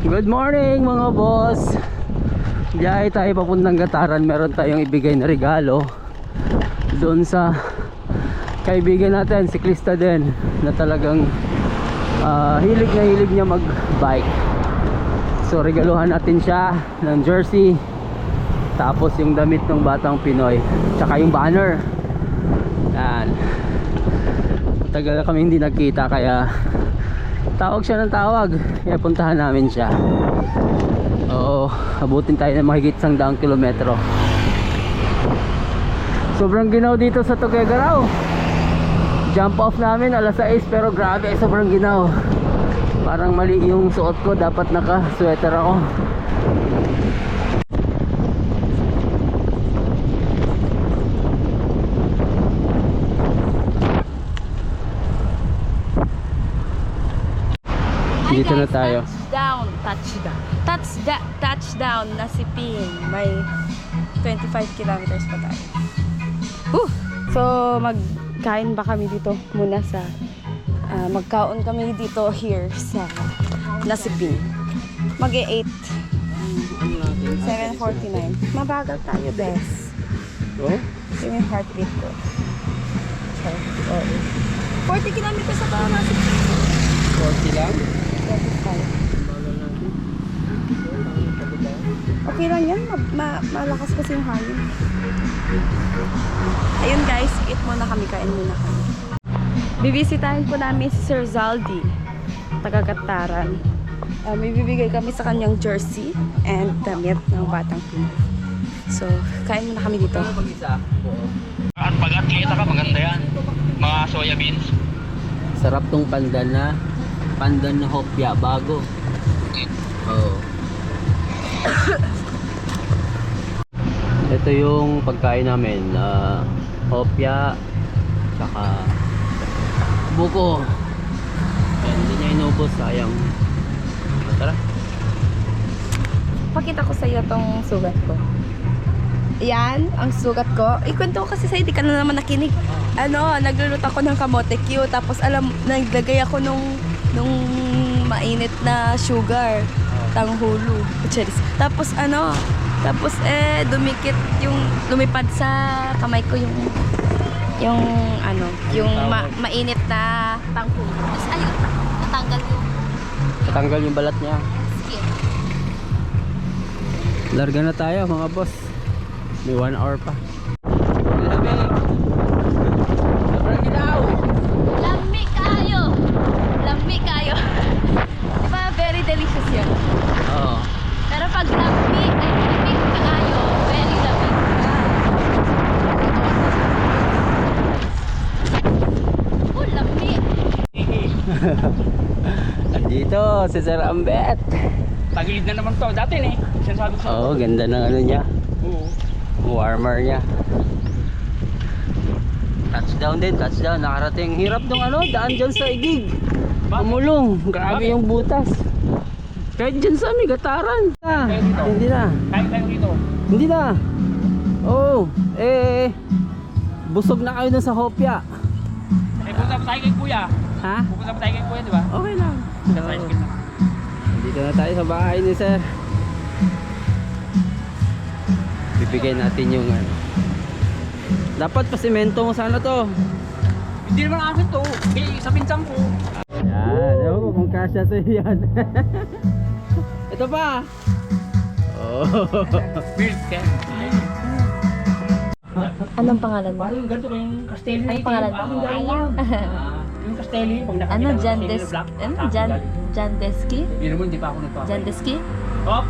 Good morning mga boss. Biyahe tayo papuntang Gataran. Meron tayong ibigay na regalo Doon sa Kaibigan natin, siklista din Na talagang ah, Hilig na hilig niya mag bike So regaluhan natin siya Ng jersey Tapos yung damit ng batang Pinoy Tsaka yung banner. Yan. Tagal kami hindi nagkita kaya tawag siya ng tawag. Kaya puntahan namin siya. Oo abutin tayo ng mahigit sang daang kilometro. Sobrang ginaw dito sa Tuguegarao jump off namin alas 6 pero grabe sobrang ginaw. Parang mali yung suot ko dapat naka sweater ako dito na tayo Touchdown, touchdown. Touchdown, touchdown na si Pin. May 25 kilometers pa tayo. Whew! So, magkain ba kami dito muna sa... ah, magkaon kami dito here sa Nasipin. Mag-e 8. 7.49. Mabagal tayo, bes. oh? Yung yung heartbeat ko. Oh. 40 kilometers sa tayo Nasipin. 40 lang 25. Okay lang yan. Ma- ma- malakas kasi yung hangin. Ayun guys, eat muna kami. Kain muna kami. Bibisitahin po namin si Sir Zaldi. Taga-Kataran. Uh, may bibigay kami sa kanyang jersey and damit ng batang Pinoy. So, kain muna kami dito. At pag atleta ka, maganda yan. Mga soya beans. Sarap tong pandan na pandan na hopya bago. Oo. Ito yung pagkain namin na hopya saka buko. Ayan, hindi niya inubos sayang. Tara. Pakita ko sa iyo tong sugat ko. Yan, ang sugat ko. Ikwento ko kasi sa'yo, di ka na naman nakinig. Ano, nagluluto ako ng kamote Q, tapos alam, naglagay ako nung, nung mainit na sugar, tanghulo, charis. Tapos ano, tapos eh, dumikit yung, lumipad sa kamay ko yung, yung ano, yung ma- mainit na tanghulo. Tapos ayun, natanggal yung Tatanggal yung balat niya. skin. Larga na tayo mga boss. May 1 hour pa. Lamig. Sobrang ginaw. Lami kayo! Lami kayo! Di ba very delicious yun? Oo. Pero pag lami, ay lami kayo, very lami. Oh, lami! Andito si Sir Ambet. Tagilid na naman to. Dati eh. Sinasabi sa Oo, ganda ng ano niya. Oo. Warmer niya. Touchdown din, touchdown. Nakarating. Hirap nung ano, daan dyan sa igig. Pumulong. Grabe yung butas. Kahit dyan sa may gataran. Ah, hindi na. Kain tayo dito. Hindi na. Oh, eh, busog na kayo dun sa hopya. Eh, pupunta pa tayo kay kuya. Ha? Pupunta pa tayo kay kuya, di ba? Okay lang. Dito na tayo sa bahay ni Sir. Bibigay natin yung ano. Dapat pasimento mo sana to. Hindi naman akin to. Eh, sa pinsang ko. Yan, ewan ko kung kasya sa yan. Ito pa. Oh. Milk can. Anong pangalan mo? Parang ganito yung Castelli. Anong pangalan mo? Ayaw. yung Castelli, pag nakakita Ano, ng Jan Des... na Ano, Jan... yan. Jan Deski? Hindi naman, hindi pa ako nagpapay. Jan Deski? Hop!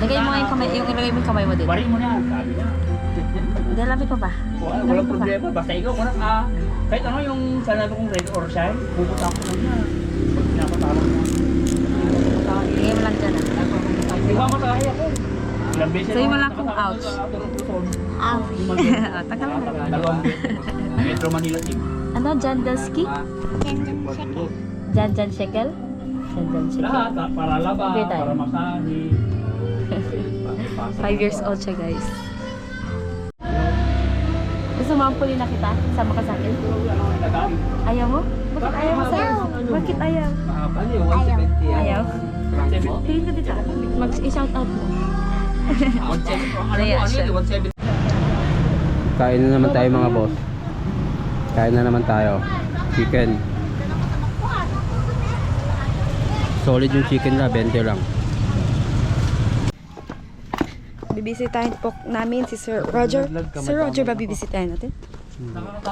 Lagay mo nga yung kamay, yung ilagay mo yung kamay mo dito. Bari mo na, sabi niya. Hindi, lamig pa ba? Wala, walang problema. Basta ikaw, kung ah, kahit ano yung sanabi kong red or shine, pupunta ako lang na. Pag pinapatawag mo. Ilagay mo lang dyan ah. Di ba matahay ako? Mo ako lang kung nakatawag ouch. Limang Tagal na. Metro Manila team. Ano, Jan Deski? Jan Jan Shekel? Jan Jan Shekel. Lahat, ah, para laba, para masahe. Five years old siya, guys. Gusto mo ampuli na kita? Sama ka sa akin? Ayaw mo? Bakit ayaw mo sa'yo? Bakit ayaw? Yung 170 yan? Ayaw? Tingin ka dito. Mag-shout out mo. 170. Ang alam Ayan mo, siya. yun? 170. Kain na naman tayo mga boss. Kain na naman tayo. Chicken. Solid yung chicken na, 20 lang. Bibisitahin po namin si Sir Roger. Sir Roger ba bibisitahin natin?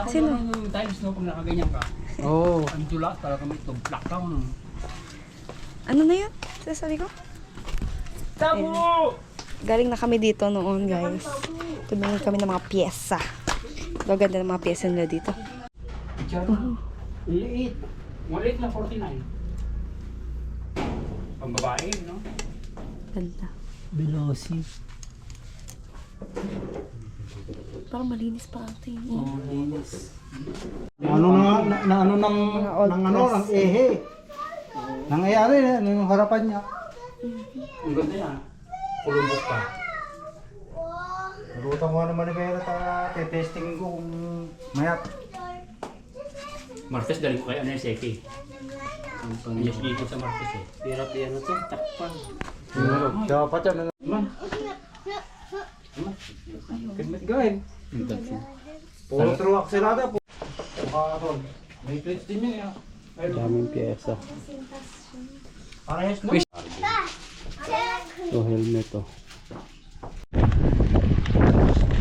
Sino? naman yung times no, pag nakaganyan ka. Oo. Ang tula, talaga may tublak ka. ano. Ano na yun? Sasabi ko? Tabo! Galing na kami dito noon, guys. Tumingin kami ng mga pyesa. Gaganda ng mga pyesa nila dito. Liit. Maliit na 49. Pang babae, no? Ganda. Bilosi. Parang malinis pa ate. Oh, linis. Ano na, na, na ano ng, old ng ano, press. ng ehe. Nangyayari na, ano yung harapan niya. Ang ganda yan. Kulumbok pa. Nalutan ko naman ni Vera ta, testing ko kung mayat. Martes, dali ko kay ano yung seki. Yes, dito sa Martes eh. Hirap yan ito, takpan. Dapat yan. Man, Kidmit gawin. Puro true akselada po. Mukha May plates din yun eh. Daming pyesa. Parehas no? So, helmet oh.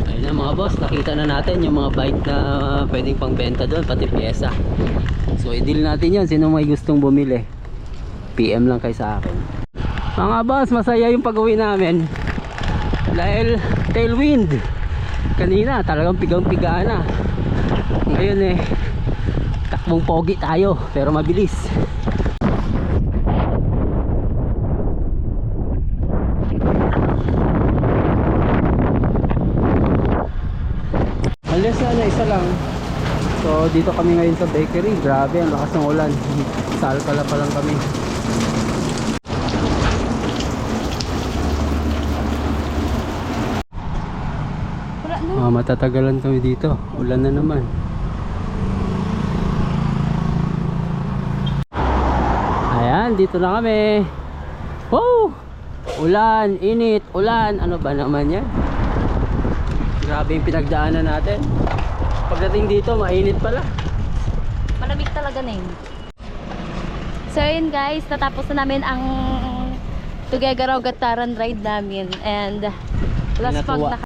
Ayun na mga boss, nakita na natin yung mga bike na pwedeng pangbenta doon, pati pyesa. So, i-deal natin yan. Sino may gustong bumili? PM lang kay sa akin. Mga boss, masaya yung pag-uwi namin. Dahil tailwind. Kanina, talagang pigang-piga na. Ngayon eh, takbong pogi tayo, pero mabilis. Alas na, isa lang. So, dito kami ngayon sa bakery. Grabe, ang lakas ng ulan. Salkala pa lang kami. Wala. Ah, matatagalan kami dito. Ulan na naman. Ayan, dito na kami. Woo! Ulan, init, ulan. Ano ba naman yan? Grabe yung pinagdaanan natin. Pagdating dito, mainit pala. Malamig talaga na yun. So yun guys, natapos na namin ang Tugegaraw Gataran ride namin and last pag